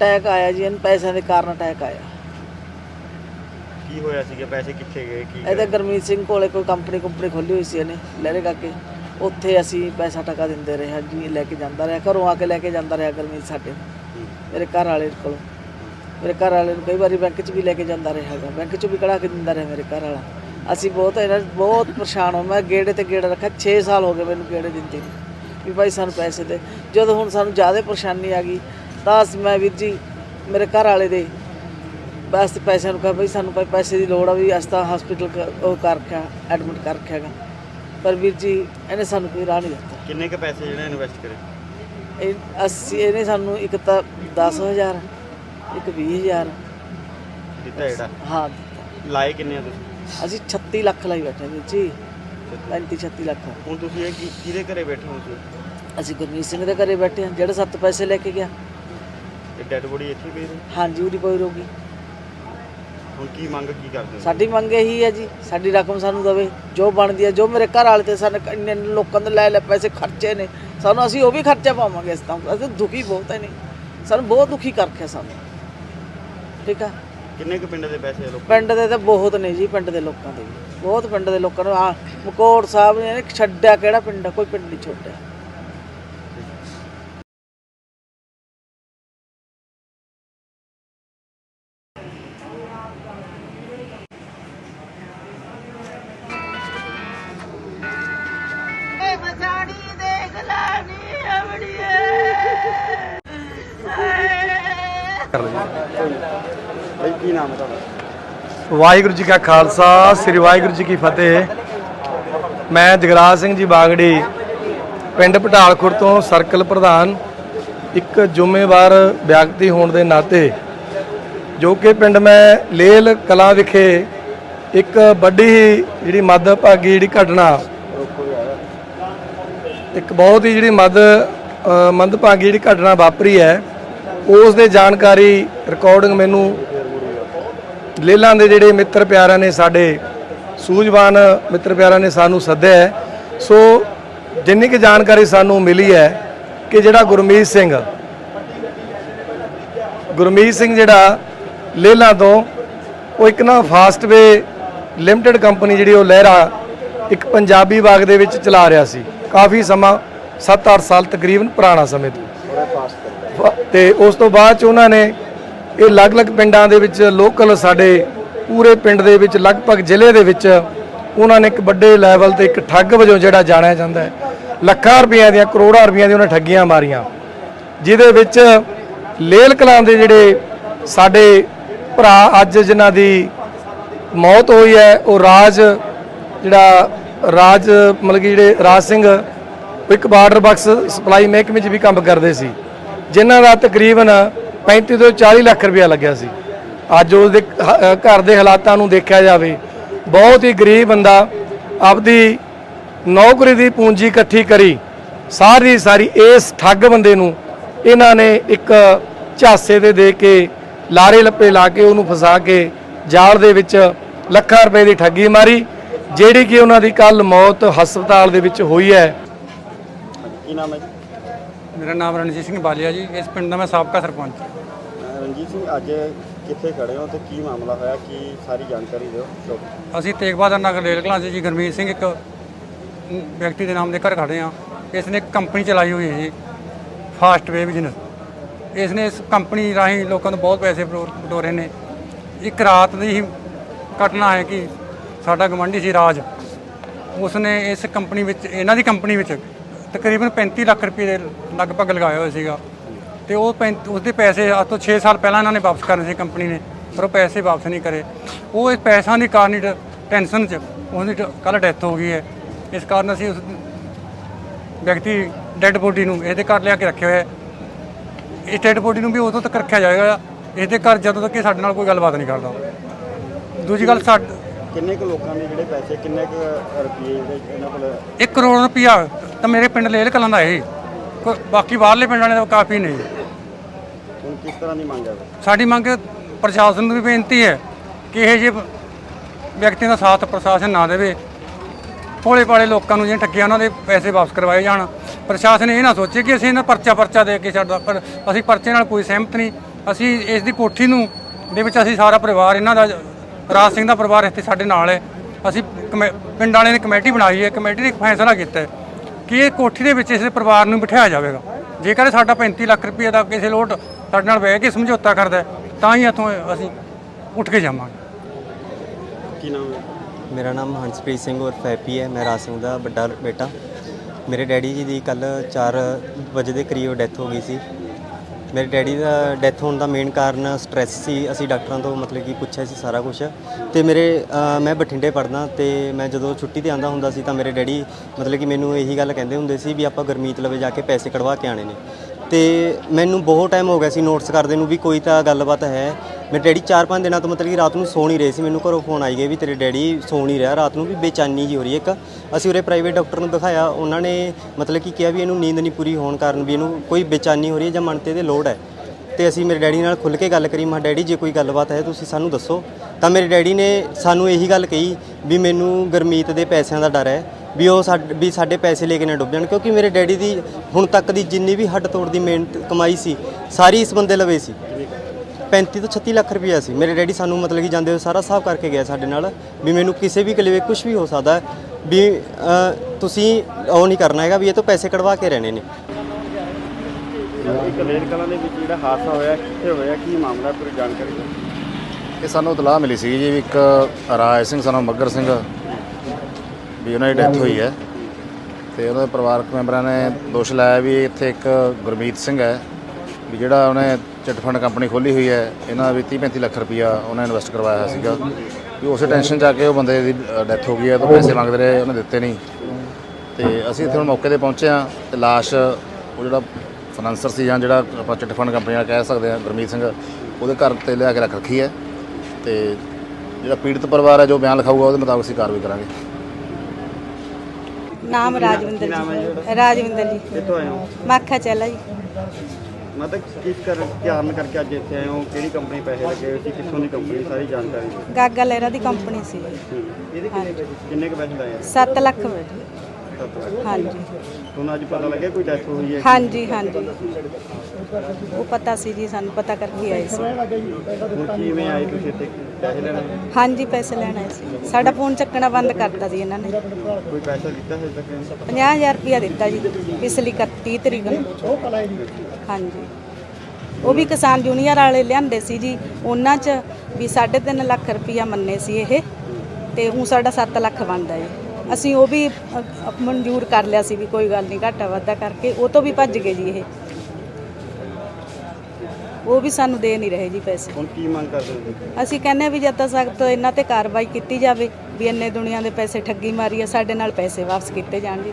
Attack ਆਇਆ ਜੀ ਇਹਨੂੰ ਪੈਸਿਆਂ ਦੇ ਕਾਰਨ ਅਟੈਕ ਆਇਆ। ਕੀ ਹੋਇਆ ਸੀਗਾ? ਪੈਸੇ ਕਿੱਥੇ ਗਏ? ਕੀ ਇਹਦੇ ਗੁਰਮੀਤ ਸਿੰਘ ਕੋਲੇ ਕੋਈ ਕੰਪਨੀ ਕੰਪਨੀ ਖੋਲੀ ਹੋਈ ਸੀ ਇਹਨੇ ਲਹਿਰੇ ਕਾਕੇ ਉੱਥੇ ਅਸੀਂ ਪੈਸਾ ਟਕਾ ਦਿੰਦੇ ਰਹੇ ਹਾਂ ਜੀ ਲੈ ਕੇ ਜਾਂਦਾ ਰਿਹਾ ਘਰੋਂ ਆ ਕੇ ਲੈ ਕੇ ਜਾਂਦਾ ਰਿਹਾ ਗੁਰਮੀਤ ਸਾਡੇ। ਮੇਰੇ ਘਰ ਵਾਲੇ ਕੋਲ। ਮੇਰੇ ਘਰ ਵਾਲੇ ਨੂੰ ਕਈ ਵਾਰੀ ਬੈਂਕ 'ਚ ਵੀ ਲੈ ਕੇ ਜਾਂਦਾ ਰਿਹਾ ਹੈਗਾ ਬੈਂਕ 'ਚ ਵੀ ਕਢਾ ਕੇ ਦਿੰਦਾ ਰਿਹਾ ਮੇਰੇ ਘਰ ਵਾਲਾ। ਅਸੀਂ ਬਹੁਤ ਇਹਨਾਂ ਬਹੁਤ ਪਰੇਸ਼ਾਨ ਹੋ ਮੈਂ ਗੇੜੇ ਤੇ ਗੇੜਾ ਰੱਖਿਆ 6 ਸਾਲ ਹੋ ਗਏ ਮੈਨੂੰ ਗੇੜੇ ਦਿੰਦੇ ਵੀ ਭਾਈ ਸਾਨੂੰ ਪੈਸੇ ਦੇ। ਜਦੋਂ ਹੁਣ ਸਾਨੂੰ ਜ਼ਿਆਦਾ ਪਰੇਸ਼ਾਨੀ ਆ ਗਈ ਅਸੀਂ- ਮੈਂ ਵੀਰ ਜੀ ਮੇਰੇ ਘਰ ਵਾਲੇ ਦੇ ਬਸ ਪੈਸਿਆਂ ਨੂੰ ਕਹਾ ਬਈ ਸਾਨੂੰ ਭਾਈ ਪੈਸੇ ਦੀ ਲੋੜ ਆ ਵੀ ਅਸੀਂ ਤਾਂ ਹਸਪੀਟਲ ਉਹ ਕਰ ਰੱਖਿਆ ਐਡਮਿਟ ਕਰ ਹੈਗਾ। ਪਰ ਵੀਰ ਜੀ ਇਹਨੇ ਸਾਨੂੰ ਕੋਈ ਰਾਹ ਨਹੀਂ ਦਿੱਤਾ। ਕਿੰਨੇ ਕ ਪੈਸੇ ਜਿਹੜੇ ਇਨਵੈਸਟ ਕਰੇ? ਇਹ ਅਸੀਂ ਇਹਨੇ ਸਾਨੂੰ ਇੱਕ ਤਾਂ 10000 ਇੱਕ 20000 ਦਿੱਤਾ ਜਿਹੜਾ? ਹਾਂ। ਲਾਏ ਕਿੰਨੇ ਆ ਤੁਸੀਂ? ਅਸੀਂ 36 ਲੱਖ ਲਾਈ ਬੈਠੇ ਵੀਰ ਜੀ। 35 36 ਲੱਖ। ਹੁਣ ਤੁਸੀਂ ਇਹ ਕਿਹਦੇ ਘਰੇ ਬੈਠੇ ਹੋ ਤੁਸੀਂ? ਅਸੀਂ ਗੁਰਮੀਤ ਸਿੰਘ ਦੇ ਘਰੇ ਬੈਠੇ ਹਾਂ ਜਿਹੜਾ ਸੱਤ ਪੈਸੇ ਲੈ ਕੇ ਗਿਆ। ਇਹ ਡੈਡ ਬੋਡੀ ਇੱਥੇ ਪਈ ਰਹੀ? ਹਾਂਜੀ ਉਹਦੀ ਕੋਈ ਰੋਗੀ ਹੁਣ ਕੀ ਮੰਗ ਕੀ ਕਰਦੇ ਹੋ? ਸਾਡੀ ਮੰਗ ਇਹੀ ਹੈ ਜੀ ਸਾਡੀ ਰਕਮ ਸਾਨੂੰ ਦਵੇ ਜੋ ਬਣਦੀ ਹੈ ਜੋ ਮੇਰੇ ਘਰ ਵਾਲੇ ਤੇ ਸਾਨੂੰ ਇੰਨੇ ਇੰਨੇ ਲੋਕਾਂ ਦੇ ਲੈ ਲੈ ਪੈਸੇ ਖਰਚੇ ਨੇ ਸਾਨੂੰ ਅਸੀਂ ਉਹ ਵੀ ਖਰਚਾ ਪਾਵਾਂਗੇ ਇਸ ਤਾਂ ਅਸੀਂ ਦੁਖੀ ਬਹੁਤ ਹੈ ਨਹੀਂ। ਸਾਨੂੰ ਬਹੁਤ ਦੁਖੀ ਕਰਖਿਆ ਸਾਨੂੰ। ਠੀਕ ਆ? ਕਿੰਨੇ ਕ ਪਿੰਡ ਦੇ ਪੈਸੇ ਆ ਲੋਕ ਪਿੰਡ ਦੇ ਤਾਂ ਬਹੁਤ ਨੇ ਜੀ ਪਿੰਡ ਦੇ ਲੋਕਾਂ ਦੇ ਵੀ। ਬਹੁਤ ਪਿੰਡ ਦੇ ਲੋਕਾਂ ਨੂੰ ਆ ਮਕੌੜ ਸਾਹਿਬ ਨੇ ਛੱਡਿਆ ਕਿਹੜਾ ਪਿੰਡ ਆ? ਕੋਈ ਪਿੰਡ ਨਹੀਂ ਛੋਟਿਆ ਬਈ ਕੀ ਨਾਮ ਹੈ ਤੁਹਾਡਾ? ਵਾਹਿਗੁਰੂ ਜੀ ਕਾ ਖਾਲਸਾ ਸ੍ਰੀ ਵਾਹਿਗੁਰੂ ਜੀ ਕੀ ਫਤਿਹ। ਮੈਂ ਜਗਰਾਜ ਸਿੰਘ ਜੀ ਬਾਗੜੀ ਪਿੰਡ ਪਟਾਲਖੁਰ ਤੋਂ ਸਰਕਲ ਪ੍ਰਧਾਨ ਇੱਕ ਜ਼ਿੰਮੇਵਾਰ ਵਿਅਕਤੀ ਹੋਣ ਦੇ ਨਾਤੇ ਜੋ ਕਿ ਪਿੰਡ ਮੈਂ ਲੇਲ ਕਲਾ ਵਿਖੇ ਇੱਕ ਵੱਡੀ ਜਿਹੜੀ ਮੱਧ ਭਾਗੀ ਜਿਹੜੀ ਘਟਨਾ ਇੱਕ ਬਹੁਤ ਹੀ ਜਿਹੜੀ ਮੱਧ ਮੰਦਭਾਗੀ ਜਿਹੜੀ ਘਟਨਾ ਵਾਪਰੀ ਹੈ। ਉਸ ਦੇ ਜਾਣਕਾਰੀ ਰਿਕਾਰਡਿੰਗ ਮੈਨੂੰ ਲੇਲਾਂ ਦੇ ਜਿਹੜੇ ਮਿੱਤਰ ਪਿਆਰਿਆਂ ਨੇ ਸਾਡੇ ਸੂਝਵਾਨ ਮਿੱਤਰ ਪਿਆਰਿਆਂ ਨੇ ਸਾਨੂੰ ਸੱਦਿਆ ਹੈ। ਸੋ ਜਿੰਨੀ ਕਿ ਜਾਣਕਾਰੀ ਸਾਨੂੰ ਮਿਲੀ ਹੈ ਕਿ ਜਿਹੜਾ ਗੁਰਮੀਤ ਸਿੰਘ ਗੁਰਮੀਤ ਸਿੰਘ ਜਿਹੜਾ ਲੇਲਾਂ ਤੋਂ ਉਹ ਇੱਕ ਨਾ ਫਾਸਟਵੇ ਲਿਮਟਿਡ ਕੰਪਨੀ ਜਿਹੜੀ ਉਹ ਲਹਿਰਾ ਇੱਕ ਪੰਜਾਬੀ ਬਾਗ ਦੇ ਵਿੱਚ ਚਲਾ ਰਿਹਾ ਸੀ ਕਾਫੀ ਸਮਾਂ 7-8 ਸਾਲ ਤਕਰੀਬਨ ਪੁਰਾਣਾ ਸਮੇਂ ਤੋਂ ਤੇ ਉਸ ਤੋਂ ਬਾਅਦ ਚ ਉਹਨਾਂ ਨੇ ਇਹ ਅਲੱਗ-ਅਲੱਗ ਪਿੰਡਾਂ ਦੇ ਵਿੱਚ ਲੋਕਲ ਸਾਡੇ ਪੂਰੇ ਪਿੰਡ ਦੇ ਵਿੱਚ ਲਗਭਗ ਜ਼ਿਲ੍ਹੇ ਦੇ ਵਿੱਚ ਉਹਨਾਂ ਨੇ ਇੱਕ ਵੱਡੇ ਲੈਵਲ ਤੇ ਇੱਕ ਠੱਗ ਵਜੋਂ ਜਿਹੜਾ ਜਾਣਿਆ ਜਾਂਦਾ ਹੈ। ਲੱਖਾਂ ਰੁਪਈਆਂ ਦੀਆਂ, ਕਰੋੜਾਂ ਰੁਪਈਆਂ ਦੀਆਂ ਉਹਨਾਂ ਠੱਗੀਆਂ ਮਾਰੀਆਂ। ਜਿਹਦੇ ਵਿੱਚ ਲੇਲ ਕਲਾਂ ਦੇ ਜਿਹੜੇ ਸਾਡੇ ਭਰਾ ਅੱਜ ਜਿਨ੍ਹਾਂ ਦੀ ਮੌਤ ਹੋਈ ਹੈ, ਉਹ ਰਾਜ ਜਿਹੜਾ ਰਾਜ ਮਤਲਬ ਕਿ ਜਿਹੜੇ ਰਾਜ ਸਿੰਘ, ਉਹ ਇੱਕ ਬਾਰਡਰ ਬਾਕਸ ਸਪਲਾਈ ਮਹਿਕਮੇ 'ਚ ਵੀ ਕੰਮ ਕਰਦੇ ਸੀ। ਜਿਨ੍ਹਾਂ ਦਾ ਤਕਰੀਬਨ 35 ਤੋਂ 40 ਲੱਖ ਰੁਪਇਆ ਲੱਗਿਆ ਸੀ। ਅੱਜ ਉਹਦੇ ਹ- ਘਰ ਦੇ ਹਾਲਾਤਾਂ ਨੂੰ ਦੇਖਿਆ ਜਾਵੇ, ਬਹੁਤ ਹੀ ਗਰੀਬ ਬੰਦਾ ਆਪਦੀ ਨੌਕਰੀ ਦੀ ਪੂੰਜੀ ਇਕੱਠੀ ਕਰੀ, ਸਾਰੀ ਸਾਰੀ ਇਸ ਠੱਗ ਬੰਦੇ ਨੂੰ ਇਹਨਾਂ ਨੇ ਇੱਕ ਝਾਸੇ ਦੇ ਦੇ ਕੇ ਲਾਰੇ ਲੱਪੇ ਲਾ ਕੇ ਉਹਨੂੰ ਫਸਾ ਕੇ ਜਾਲ ਦੇ ਵਿੱਚ ਲੱਖਾਂ ਰੁਪਏ ਦੀ ਠੱਗੀ ਮਾਰੀ, ਜਿਹੜੀ ਕਿ ਉਹਨਾਂ ਦੀ ਕੱਲ ਮੌਤ ਹਸਪਤਾਲ ਦੇ ਵਿੱਚ ਹੋਈ ਹੈ। ਕੀ ਨਾਮ ਹੈ ਮੇਰਾ ਨਾਮ ਰਣਜੀਤ ਸਿੰਘ ਬਾਲੀਆ ਜੀ ਇਸ ਪਿੰਡ ਦਾ ਮੈਂ ਸਾਬਕਾ ਸਰਪੰਚ। ਅਹ ਰਣਜੀਤ ਸਿੰਘ ਅੱਜ ਕਿੱਥੇ ਖੜੇ ਹੋ ਤੇ ਕੀ ਮਾਮਲਾ ਹੋਇਆ? ਕੀ ਸਾਰੀ ਜਾਣਕਾਰੀ ਦਿਓ? ਸ਼ੁਭ ਅਸੀਂ ਤੇਗ ਬਹਾਦਰ ਨਗਰ ਰੇਲ ਕਲਾਂ 'ਚ ਜੀ ਗੁਰਮੀਤ ਸਿੰਘ ਇੱਕ ਵਿਅਕਤੀ ਦੇ ਨਾਮ ਦੇ ਘਰ ਖੜੇ ਆ ਇਸ ਨੇ ਇੱਕ ਕੰਪਨੀ ਚਲਾਈ ਹੋਈ ਹੈ ਜੀ ਫਾਸਟ ਵੇ ਬਿਜ਼ਨਸ। ਇਸ ਨੇ ਇਸ ਕੰਪਨੀ ਰਾਹੀਂ ਲੋਕਾਂ ਤੋਂ ਬਹੁਤ ਪੈਸੇ ਬਟੋ- ਬਟੋਰੇ ਨੇ। ਇੱਕ ਰਾਤ ਦੀ ਹੀ ਘਟਨਾ ਹੈ ਕਿ ਸਾਡਾ ਗਵੰਡੀ ਸੀ ਰਾਜ। ਉਸ ਨੇ ਇਸ ਕੰਪਨੀ ਵਿੱਚ ਇਹਨਾਂ ਦੀ ਕੰਪਨੀ ਵਿੱਚ ਤਕਰੀਬਨ 35 ਲੱਖ ਰੁਪਏ ਦੇ ਲਗਭਗ ਲਗਾਇਆ ਹੋਇਆ ਸੀਗਾ। ਤੇ ਉਹ ਪੈਂ- ਉਸਦੇ ਪੈਸੇ ਅੱਜ ਤੋਂ 6 ਸਾਲ ਪਹਿਲਾਂ ਇਹਨਾਂ ਨੇ ਵਾਪਸ ਕਰਨੇ ਸੀ ਕੰਪਨੀ ਨੇ ਪਰ ਉਹ ਪੈਸੇ ਵਾਪਸ ਨਹੀਂ ਕਰੇ। ਉਹ ਇਸ ਪੈਸਿਆਂ ਦੀ ਕਾਰਨ ਟੈਨਸ਼ਨ 'ਚ ਉਹਦੀ ਕੱਲ ਡੈਥ ਹੋ ਗਈ ਹੈ। ਇਸ ਕਾਰਨ ਅਸੀਂ ਉਸ ਵਿਅਕਤੀ ਡੈੱਡ ਬੋਡੀ ਨੂੰ ਇਹਦੇ ਘਰ ਲਿਆ ਕੇ ਰੱਖਿਆ ਹੋਇਆ ਹੈ। ਇਸ ਡੈੱਡ ਬੋਡੀ ਨੂੰ ਵੀ ਉਦੋਂ ਤੱਕ ਰੱਖਿਆ ਜਾਏਗਾ ਇਹਦੇ ਘਰ ਜਦੋਂ ਤੱਕ ਇਹ ਸਾਡੇ ਨਾਲ ਕੋਈ ਗੱਲਬਾਤ ਨਹੀਂ ਕਰਦਾ। ਦੂਜੀ ਗੱਲ ਸਾਡ ਕਿੰਨੇ ਕੁ ਲੋਕਾਂ ਦੇ ਜਿਹੜੇ ਪੈਸੇ ਕਿੰਨੇ ਕੁ ਰੁਪਏ ਜਿਹੜੇ ਇਹਨਾਂ ਕੋਲ 1 ਕਰੋੜ ਰੁਪਇਆ ਤਾਂ ਮੇਰੇ ਪਿੰਡ ਲੇਲ ਕਲਾਂ ਦਾ ਇਹ। ਕੋਈ ਬਾਕੀ ਬਾਹਰਲੇ ਪਿੰਡਾਂ ਨੇ ਤਾਂ ਕਾਫੀ ਨਹੀਂ ਹੁਣ ਕਿਸ ਤਰ੍ਹਾਂ ਦੀ ਮੰਗ ਹੈ? ਸਾਡੀ ਮੰਗ ਪ੍ਰਸ਼ਾਸਨ ਨੂੰ ਵੀ ਬੇਨਤੀ ਹੈ ਕਿ ਇਹ ਜਿਹੇ ਵਿਅਕਤੀਆਂ ਦਾ ਸਾਥ ਪ੍ਰਸ਼ਾਸਨ ਨਾ ਦੇਵੇ ਭੋਲੇ ਭਾਲੇ ਲੋਕਾਂ ਨੂੰ ਜਿਹੜੇ ਠੱਗੀਆਂ ਉਹਨਾਂ ਦੇ ਪੈਸੇ ਵਾਪਸ ਕਰਵਾਏ ਜਾਣ। ਪ੍ਰਸ਼ਾਸਨ ਇਹ ਨਾ ਸੋਚੇ ਕਿ ਅਸੀਂ ਇਹਨਾਂ ਪਰਚਾ ਪਰਚਾ ਦੇ ਕੇ ਛੱਡਦਾ ਪਰ ਅਸੀਂ ਪਰਚੇ ਨਾਲ ਕੋਈ ਸਹਿਮਤ ਨਹੀਂ। ਅਸੀਂ ਇਸ ਦੀ ਕੋਠੀ ਨੂੰ ਦੇ ਵਿੱਚ ਅਸੀਂ ਸਾਰਾ ਪਰਿਵਾਰ ਇਹਨਾਂ ਦਾ ਰਾਜ ਸਿੰਘ ਦਾ ਪਰਿਵਾਰ ਇੱਥੇ ਸਾਡੇ ਨਾਲ ਹੈ। ਅਸੀਂ ਪਿੰਡ ਵਾਲਿਆਂ ਨੇ ਕਮੇਟੀ ਬਣਾਈ ਹੈ। ਕਮੇਟੀ ਨੇ ਫੈਸਲਾ ਕੀਤਾ ਕਿ ਇਹ ਕੋਠੀ ਦੇ ਵਿੱਚ ਇਸ ਪਰਿਵਾਰ ਨੂੰ ਬਿਠਾਇਆ ਜਾਵੇਗਾ। ਜੇਕਰ ਸਾਡਾ 35 ਲੱਖ ਰੁਪਏ ਦਾ ਕਿਸੇ ਲੋਟ ਸਾਡੇ ਨਾਲ ਬਹਿ ਕੇ ਸਮਝੌਤਾ ਕਰਦਾ ਤਾਂ ਹੀ ਇੱਥੋਂ ਅਸੀਂ ਉੱਠ ਕੇ ਜਾਵਾਂਗੇ। ਕੀ ਨਾਮ ਹੈ? ਮੇਰਾ ਨਾਮ ਹੰਸਪ੍ਰੀਤ ਸਿੰਘ ਉਰਫ ਹੈਪੀ ਹੈ। ਮੈਂ ਰਾਜ ਸਿੰਘ ਦਾ ਵੱਡਾ ਬੇਟਾ। ਮੇਰੇ ਡੈਡੀ ਜੀ ਦੀ ਕੱਲ 4 ਵਜੇ ਦੇ ਕਰੀਬ ਡੈਥ ਹੋ ਗਈ ਸੀ। ਮੇਰੇ ਡੈਡੀ ਦਾ ਡੈਥ ਹੋਣ ਦਾ ਮੇਨ ਕਾਰਨ ਸਟ੍ਰੈਸ ਸੀ। ਅਸੀਂ ਡਾਕਟਰਾਂ ਤੋਂ ਮਤਲਬ ਕਿ ਪੁੱਛਿਆ ਸੀ ਸਾਰਾ ਕੁਝ ਤੇ ਮੇਰੇ ਅ, ਮੈਂ ਬਠਿੰਡੇ ਪੜਦਾ ਤੇ ਮੈਂ ਜਦੋਂ ਛੁੱਟੀ ਤੇ ਆਂਦਾ ਹੁੰਦਾ ਸੀ ਤਾਂ ਮੇਰੇ ਡੈਡੀ ਮਤਲਬ ਕਿ ਮੈਨੂੰ ਇਹੀ ਗੱਲ ਕਹਿੰਦੇ ਹੁੰਦੇ ਸੀ ਵੀ ਆਪਾਂ ਗੁਰਮੀਤ ਲਵੇ ਜਾ ਕੇ ਪੈਸੇ ਕਢਵਾ ਕੇ ਆਣੇ ਨੇ। ਤੇ ਮੈਨੂੰ ਬਹੁਤ ਟਾਈਮ ਹੋ ਗਿਆ ਸੀ। ਨੋਟਸ ਕਰਦੇ ਨੂੰ ਵੀ ਕੋਈ ਤਾਂ ਗੱਲਬਾਤ ਹੈ। ਮੇਰੇ ਡੈਡੀ 4-5 ਦਿਨਾਂ ਤੋਂ ਮਤਲਬ ਕਿ ਰਾਤ ਨੂੰ ਸੌ ਨਹੀਂ ਰਹੇ ਸੀ। ਮੈਨੂੰ ਘਰੋਂ ਫੋਨ ਆਈ ਗਏ ਵੀ ਤੇਰੇ ਡੈਡੀ ਸੌ ਨਹੀਂ ਰਿਹਾ, ਰਾਤ ਨੂੰ ਵੀ ਬੇਚੈਨੀ ਜੀ ਹੋ ਰਹੀ ਹੈ। ਇੱਕ ਅਸੀਂ ਉਰੇ ਪ੍ਰਾਈਵੇਟ ਡਾਕਟਰ ਨੂੰ ਦਿਖਾਇਆ, ਉਹਨਾਂ ਨੇ ਮਤਲਬ ਕਿ ਕਿਹਾ ਵੀ ਇਹਨੂੰ ਨੀਂਦ ਨਹੀਂ ਪੂਰੀ ਹੋਣ ਕਾਰਨ ਵੀ ਇਹਨੂੰ ਕੋਈ ਬੇਚੈਨੀ ਹੋ ਰਹੀ ਹੈ ਜਾਂ ਮਨ ਤੇ ਇਹਦੇ ਲੋਡ ਹੈ। ਤੇ ਅਸੀਂ ਮੇਰੇ ਡੈਡੀ ਨਾਲ ਖੁੱਲ੍ਹ ਕੇ ਗੱਲ ਕਰੀ, ਮੈਂ ਡੈਡੀ, ਜੇ ਕੋਈ ਗੱਲਬਾਤ ਹੈ ਤੁਸੀਂ ਸਾਨੂੰ ਦੱਸੋ। ਤਾਂ ਮੇਰੇ ਡੈਡੀ ਨੇ ਸਾਨੂੰ ਇਹੀ ਗੱਲ ਕਹੀ ਵੀ ਮੈਨੂੰ ਗੁਰਮੀਤ ਦੇ ਪੈਸਿਆਂ ਦਾ ਡਰ ਹੈ, ਵੀ ਉਹ ਸਾਡੇ, ਵੀ ਸਾਡੇ ਪੈਸੇ ਲੈ ਕੇ ਨਾ ਡੁੱਬ ਜਾਣ। ਕਿਉਂਕਿ ਮੇਰੇ ਡੈਡੀ ਦੀ ਹੁਣ ਤੱਕ ਦੀ ਜਿੰਨੀ ਵੀ ਹੱਡ ਤੋੜ ਦੀ ਮਿਹਨਤ ਕਮਾਈ ਸੀ, ਸਾਰੀ ਇਸ ਬੰਦੇ ਲਵੇ ਸੀ। 35 ਤੋਂ 36 ਲੱਖ ਰੁਪਈਆ ਸੀ। ਮੇਰੇ ਡੈਡੀ ਸਾਨੂੰ ਮਤਲਬ ਕਿ ਜਾਂਦੇ ਹੋਏ ਸਾਰਾ ਹਿਸਾਬ ਕਰਕੇ ਗਿਆ ਸਾਡੇ ਨਾਲ ਵੀ ਮੈਨੂੰ ਕਿਸੇ ਵੀ ਕਲੇਵੇ ਕੁਝ ਵੀ ਹੋ ਸਕਦਾ ਹੈ ਵੀ ਤੁਸੀਂ ਉਹ ਨਹੀਂ ਕਰਨਾ ਹੈਗਾ ਵੀ ਇਹ ਤੋਂ ਪੈਸੇ ਕਢਵਾ ਕੇ ਰਹਿਣੇ ਨੇ। ਇੱਕ ਲੇਰ ਕਲਾਂ ਦੇ ਵਿੱਚ ਜਿਹੜਾ ਹਾਦਸਾ ਹੋਇਆ ਕਿੱਥੇ ਹੋਇਆ ਕੀ ਮਾਮਲਾ ਪੂਰੀ ਜਾਣਕਾਰੀ ਦਿਓ। ਇਹ ਸਾਨੂੰ ਇਤਲਾਹ ਮਿਲੀ ਸੀ ਜੀ ਵੀ ਇੱਕ ਰਾਜ ਸਿੰਘ ਸਾਨੂੰ ਮੱਗਰ ਸਿੰਘ ਵੀ ਉਹਨਾਂ ਦੀ ਡੈਥ ਹੋਈ ਹੈ। ਤੇ ਉਹਨਾਂ ਦੇ ਪਰਿਵਾਰਕ ਮੈਂਬਰਾਂ ਨੇ ਦੋਸ਼ ਲਾਇਆ ਵੀ ਇੱਥੇ ਇੱਕ ਗੁਰਮੀਤ ਸਿੰਘ ਹੈ ਵੀ ਜਿਹੜਾ ਉਹਨੇ ਚਿੱਟ ਫੰਡ ਕੰਪਨੀ ਖੋਲੀ ਹੋਈ ਹੈ ਇਹਨਾਂ ਦਾ ਵੀ 30 35 ਲੱਖ ਰੁਪਇਆ ਉਹਨੇ ਇਨਵੈਸਟ ਕਰਵਾਇਆ ਹੋਇਆ ਸੀਗਾ। ਵੀ ਉਸੇ ਟੈਨਸ਼ਨ 'ਚ ਆ ਕੇ ਉਹ ਬੰਦੇ ਦੀ ਡੈਥ ਹੋ ਗਈ ਹੈ ਤਾਂ ਪੈਸੇ ਮੰਗਦੇ ਰਹੇ ਉਹਨੇ ਦਿੱਤੇ ਨਹੀਂ। ਤੇ ਅਸੀਂ ਇੱਥੇ ਹੁਣ ਮੌਕੇ ਤੇ ਪਹੁੰਚੇ ਹਾਂ ਤੇ ਲਾਸ਼ ਉਹ ਜਿਹੜਾ ਫਾਈਨਾਂਸਰ ਸੀ ਜਾਂ ਜਿਹੜਾ ਆਪਾਂ ਚਿੱਟ ਫੰਡ ਕੰਪਨੀ ਦਾ ਕਹਿ ਸਕਦੇ ਹਾਂ ਗੁਰਮੀਤ ਸਿੰਘ ਉਹਦੇ ਘਰ ਤੇ ਲਿਆ ਕੇ ਰੱਖ ਰੱਖੀ ਹੈ। ਤੇ ਜਿਹੜਾ ਪੀੜਤ ਪਰਿਵਾਰ ਹੈ ਜੋ ਬਿਆਨ ਲਿਖਾਊਗਾ ਉਹਦੇ ਮੁਤਾਬਕ ਅਸੀਂ ਕਾਰਵਾਈ ਕਰਾਂਗੇ। ਨਾਮ ਰਾਜਵਿੰਦਰ ਜੀ। ਰਾਜਵਿੰਦਰ ਜੀ। ਕਿੱਥੋਂ ਆਏ ਹੋ? ਮਾਖਾ ਚਲਾ ਜੀ। ਮਤਲਬ ਕਿਸ ਕਰ ਕਾਰਨ ਕਰਕੇ ਅੱਜ ਇੱਥੇ ਆਏ ਹੋ? ਕਿਹੜੀ ਕੰਪਨੀ ਪੈਸੇ ਲੱਗੇ ਹੋਏ ਸੀ? ਕਿੱਥੋਂ ਦੀ ਕੰਪਨੀ ਸਾਰੀ ਜਾਣਕਾਰੀ ਦਿਓ। ਗਾਗਾ ਲਹਿਰਾ ਦੀ ਕੰਪਨੀ ਸੀ। ਇਹਦੇ ਕਿੰਨੇ ਪੈਸੇ ਕਿੰਨੇ ਕੁ ਪੈਸੇ ਲਾਏ ਆ? 7 ਲੱਖ ਰੁਪਏ। ਸੱਤ ਲੱਖ। ਹਾਂਜੀ। ਤੁਹਾਨੂੰ ਅੱਜ ਪਤਾ ਲੱਗਿਆ ਕੋਈ ਡੈਥ ਹੋਈ ਹੈ? ਹਾਂਜੀ ਹਾਂਜੀ। ਉਹ ਪਤਾ ਸੀ ਜੀ ਸਾਨੂੰ ਪਤਾ ਕਰਕੇ ਆਏ ਸੀ। ਹੁਣ ਕਿਵੇਂ ਆਏ ਤੁਸੀਂ ਇੱਥੇ? ਪੈਸੇ ਲੈਣਾ ਹਾਂਜੀ ਪੈਸੇ ਲੈਣ ਆਏ ਸੀ। ਸਾਡਾ ਫੋਨ ਚੱਕਣਾ ਬੰਦ ਕਰਤਾ ਜੀ ਇਹਨਾਂ ਨੇ। ਕੋਈ ਪੈਸਾ ਦਿੱਤਾ ਹੈ ਤੱਕ? 50000 ਰੁਪਇਆ ਦਿੱਤਾ ਜੀ ਪਿਛਲੀ 31 ਤਰੀਕ ਨੂੰ। ਹਾਂਜੀ। ਉਹ ਵੀ ਕਿਸਾਨ ਜੂਨੀਅਰ ਵਾਲੇ ਲਿਆਂਦੇ ਸੀ ਜੀ ਉਹਨਾਂ 'ਚ ਵੀ 3.5 ਲੱਖ ਰੁਪਇਆ ਮੰਨੇ ਸੀ ਇਹ। ਤੇ ਹੁਣ ਸਾਡਾ 7 ਲੱਖ ਬਣਦਾ ਜੀ। ਅਸੀਂ ਉਹ ਵੀ ਮਨਜ਼ੂਰ ਕਰ ਲਿਆ ਸੀ ਵੀ ਕੋਈ ਗੱਲ ਨਹੀਂ ਘਾਟਾ ਵਾਧਾ ਕਰਕੇ ਉਹ ਤੋਂ ਵੀ ਭੱਜ ਗਏ ਜੀ ਇਹ। ਉਹ ਵੀ ਸਾਨੂੰ ਦੇ ਨਹੀਂ ਰਹੇ ਜੀ ਪੈਸੇ। ਹੁਣ ਕੀ ਮੰਗ ਕਰਦੇ ਹੋ? ਅਸੀਂ ਕਹਿੰਦੇ ਹਾਂ ਵੀ ਜਦ ਤੱਕ ਸਖਤ ਇਹਨਾਂ ਤੇ ਕਾਰਵਾਈ ਕੀਤੀ ਜਾਵੇ ਵੀ ਇੰਨੇ ਦੁਨੀਆ ਦੇ ਪੈਸੇ ਠੱਗੀ ਮਾਰੀ ਆ ਸਾਡੇ ਨਾਲ ਪੈਸੇ ਵਾਪਸ ਕੀਤੇ ਜਾਣ ਜੀ